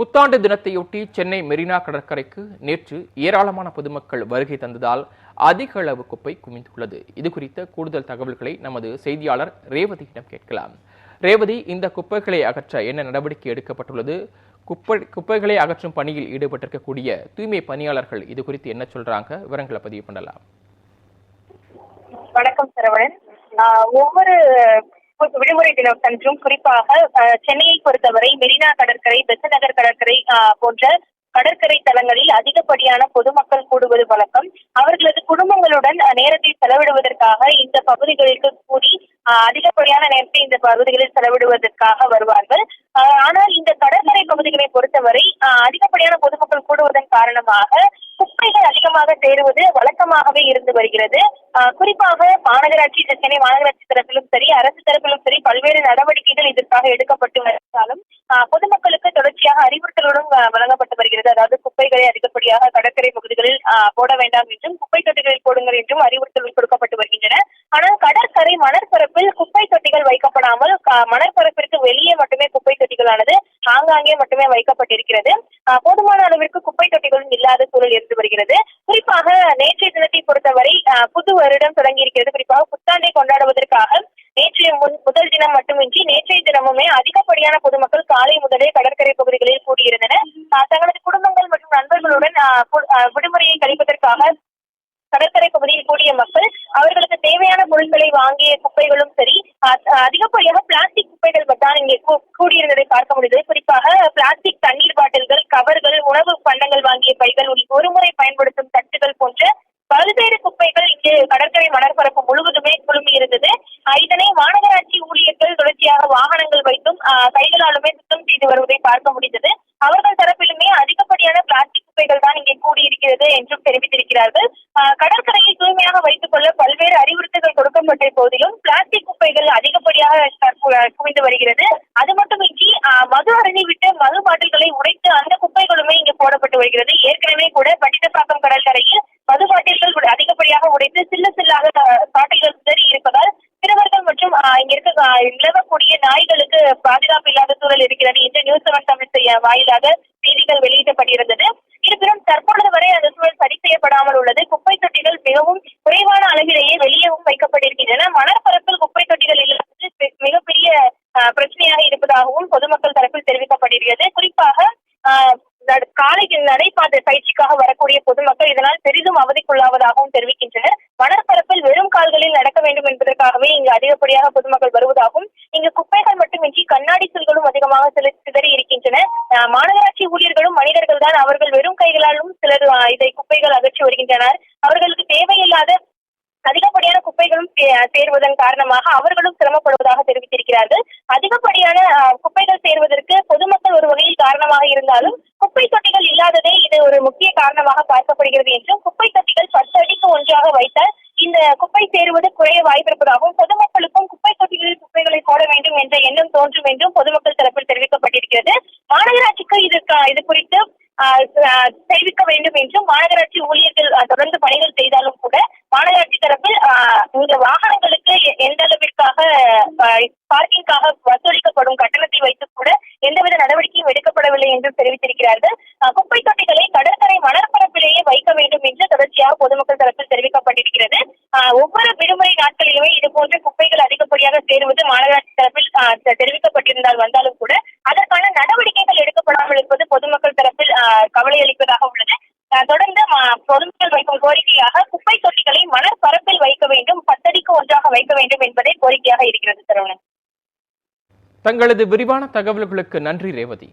புத்தாண்டு தினத்தையொட்டி சென்னை மெரினா கடற்கரைக்கு நேற்று ஏராளமான பொதுமக்கள் வருகை தந்ததால் அதிக அளவு குப்பை குவிந்துள்ளது. இது குறித்த கூடுதல் தகவல்களை நமது செய்தியாளர் ரேவதியிடம் கேட்கலாம். ரேவதி இந்த குப்பைகளை அகற்ற என்ன நடவடிக்கை எடுக்கப்பட்டுள்ளது? குப்பை குப்பைகளை அகற்றும் பணியில் ஈடுபட்டிருக்கக்கூடிய தூய்மை பணியாளர்கள் இது குறித்து என்ன சொல்றாங்க? விவரங்களை பதிவு பண்ணலாம். வணக்கம் சரவணன். ஒவ்வொரு விடுமுறை தினம் அன்றும் குறிப்பாக சென்னையை பொறுத்தவரை மெரினா கடற்கரை பெசநகர் கடற்கரை போன்ற கடற்கரை தலங்களில் அதிகப்படியான பொதுமக்கள் கூடுவது வழக்கம். அவர்களது குடும்பங்களுடன் நேரத்தை செலவிடுவதற்காக இந்த பகுதிகளுக்கு கூடி அதிகப்படியான நேரத்தை இந்த பகுதிகளில் செலவிடுவதற்காக வருவார்கள். ஆனால் இந்த கடற்கரை பகுதிகளை பொறுத்தவரை அதிகப்படியான பொதுமக்கள் கூடுவதன் காரணமாக குப்பைகள் அதிகமாக சேருவது வழக்கமாகவே இருந்து வருகிறது. குறிப்பாக மாநகராட்சி சென்னை மாநகராட்சி தரப்பிலும் சரி அரசு தரப்பிலும் சரி பல்வேறு நடவடிக்கைகள் இதற்காக எடுக்கப்பட்டு வருவதாலும் பொதுமக்களுக்கு தொடர்ச்சியாக அறிவுறுத்தலுடன் வழங்கப்பட்டு வருகிறது. அதாவது குப்பைகளை அதிகப்படியாக கடற்கரை பகுதிகளில் போட வேண்டாம் என்றும் குப்பை தொட்டிகளில் போடுங்கள் என்றும் அறிவுறுத்தல் கொடுக்கப்பட்டு வருகின்றன. ஆனால் கடற்கரை மணற்பரப்பில் குப்பை தொட்டிகள் வைக்கப்படாமல் க- மணற்பரப்பிற்கு வெளியே மட்டுமே குப்பை தொட்டிகளானது ஆங்காங்கே மட்டுமே வைக்கப்பட்டிருக்கிறது. போதுமான அளவிற்கு குப்பை தொட்டிகளும் இல்லாத சூழல் இருந்து வருகிறது. குறிப்பாக நேற்றைய தினத்தை பொறுத்தவரை புது வருடம் தொடங்கி இருக்கிறது குறிப்பாக புத்தாண்டை கொண்டாடுவதற்காக நேற்றைய முன் முதல் தினம் மட்டுமின்றி நேற்றைய தினமுமே அதிகப்படியான பொதுமக்கள் காலை முதலே கடற்கரை பகுதிகளில் கூடியிருந்தனர். தங்களது குடும்பங்கள் மற்றும் நண்பர்களுடன் ஆஹ் குப்பைகளும் சரி அதிகப்படியாக பிளாஸ்டிக் குப்பைகள் தான் இங்கே கூ- கூடியிருந்ததை பார்க்க முடியுது குறிப்பாக பிளாஸ்டிக் தண்ணீர் பாட்டில்கள் கவர்கள் உணவு பண்டங்கள் வாங்கிய பைகள் உள்ளிட்ட ஒருமுறை பயன்படுத்தும் தட்டுகள் போன்ற பல்வேறு குப்பைகள் இங்கு கடற்கரை மணற்பரப்பு முழுவதுமே குழுமி இருந்தது. இதனை மாநகராட்சி ஊழியர்கள் தொடர்ச்சியாக வாகனங்கள் வைத்தும் கைகளாலுமே சுத்தம் செய்து வருவதை பார்க்க முடிந்தது அவர்கள் தரப்பிலுமே அதிகப்படியான பிளாஸ்டிக் குப்பைகள் தான் வருகிறது என்றும் தெரிவித்திருக்கிறார்கள். கடற்கரையை தூய்மையாக வைத்துக் கொள்ள பல்வேறு அறிவுறுத்தல்கள் கொடுக்கப்பட்ட போதிலும் பிளாஸ்டிக் குப்பைகள் அதிகப்படியாக குவிந்து வருகிறது. அது மட்டுமின்றி மது அரணி விட்டு மது பாட்டில்களை உடைத்து அந்த குப்பைகளுமே இங்கு போடப்பட்டு வருகிறது. ஏற்கனவே கூட பட்டினப்பாக்கம் கடற்கரையில் மது பாட்டில்கள் அதிகப்படியாக உடைத்து சில்ல சில்லாக அஹ், பாட்டில்கள் சிதறி இருப்பதால் சிறுவர்கள் மற்றும் இங்க இருக்க நிலவக்கூடிய நாய்களுக்கு பாதுகாப்பு இல்லாத சூழல் இருக்கிறது என்று நியூஸ் செவன் தமிழ் வாயிலாக செய்திகள் வெளியிடப்பட்டிருந்தது. இருப்பினும் தற்பொழுது வரை அந்த சூழல் சரி செய்யப்படாமல் உள்ளது. குப்பை தொட்டிகள் மிகவும் குறைவான அளவிலேயே வெளியே வைக்கப்பட்டிருக்கின்றன மணற்பரப்பில் குப்பை தொட்டிகள் இல்லாதது பெ- மிகப்பெரிய அஹ், பிரச்சனையாக இருப்பதாகவும் பொதுமக்கள் தரப்பில் தெரிவிக்கப்படுகிறது குறிப்பாக அஹ், நட- காலை நடைபாதை பயிற்சிக்காக வரக்கூடிய பொதுமக்கள் இதனால் பெரிதும் அவதிக்குள்ளாவதாகவும் தெரிவிக்கின்றனர். வனப்பரப்பில் வெறும் கால்களில் நடக்க வேண்டும் என்பதற்காகவே இங்கு அதிகப்படியாக பொதுமக்கள் வருவதாகவும் இங்கு குப்பைகள் மட்டுமின்றி கண்ணாடி செல்களும் அதிகமாக சிதறி இருக்கின்றன. மாநகராட்சி ஊழியர்களும் மனிதர்கள் தான் அவர்கள் வெறும் கைகளாலும் சிலர் இதை குப்பைகள் அகற்றி வருகின்றனர். அவர்களுக்கு தேவையில்லாத அதிகப்படியான குப்பைகளும் சேர்வதன் காரணமாக அவர்களும் சிரமப்படுவதாக தெரிவித்திருக்கிறார்கள் அதிகப்படியான அஹ், குப்பைகள் சேர்வதற்கு பொதுமக்கள் ஒரு வகையில் காரணமாக இருந்தாலும் குப்பை தொட்டிகள் இல்லாததே இது ஒரு முக்கிய காரணமாக என்றும் குப்பை தொட்டிகள் பத்து அடிக்கு ஒன்றாக வைத்தால் இந்த குப்பை சேருவது குறைய வாய்ப்பிருப்பதாகவும் பொதுமக்களுக்கும் குப்பை தொட்டிகளில் குப்பைகளை போட வேண்டும் என்ற எண்ணம் தோன்றும் என்றும் பொதுமக்கள் தரப்பில் தெரிவிக்கப்பட்டிருக்கிறது. மாநகராட்சிக்கு இது இது குறித்து தெரிவிக்க வேண்டும் என்றும் மாநகராட்சி ஊழியர்கள் தொடர்ந்து பணிகள் செய்தாலும் கூட மாநகராட்சி தரப்பில் இந்த வாகனங்களுக்கு எந்த அளவிற்காக பார்க்கிங்காக வசூலிக்கப்படும் கட்டணத்தை வைத்து கூட எந்தவித நடவடிக்கையும் எடுக்கப்படவில்லை என்றும் தெரிவித்திருக்கிறார்கள். குப்பை தொட்டிகளை கடற்கரை மணற்பரப்பிலேயே வைக்க வேண்டும் என்று தொடர்ச்சியாக பொதுமக்கள் தரப்பில் தெரிவிக்கப்பட்டிருக்கிறது. ஒவ்வொரு விடுமுறை நாட்களிலுமே இது போன்ற குப்பைகள் அதிகப்படியாக சேருவது மாநகராட்சி தரப்பில் தெரிவிக்கப்பட்டிருந்தால் வந்தாலும் கூட அதற்கான நடவடிக்கைகள் எடுக்கப்படாமல் இருப்பது பொதுமக்கள் தரப்பில் கவலை அளிப்பதாக உள்ளது. தொடர்ந்து பொதுமக்கள் வைக்கும் கோரிக்கையாக குப்பை தொட்டிகளை மணற்பரப்பில் வைக்க வேண்டும் பத்தடிக்கு ஒன்றாக வைக்க வேண்டும் என்பதே கோரிக்கையாக இருக்கிறது சரவணன். தங்களது விரிவான தகவல்களுக்கு நன்றி ரேவதி.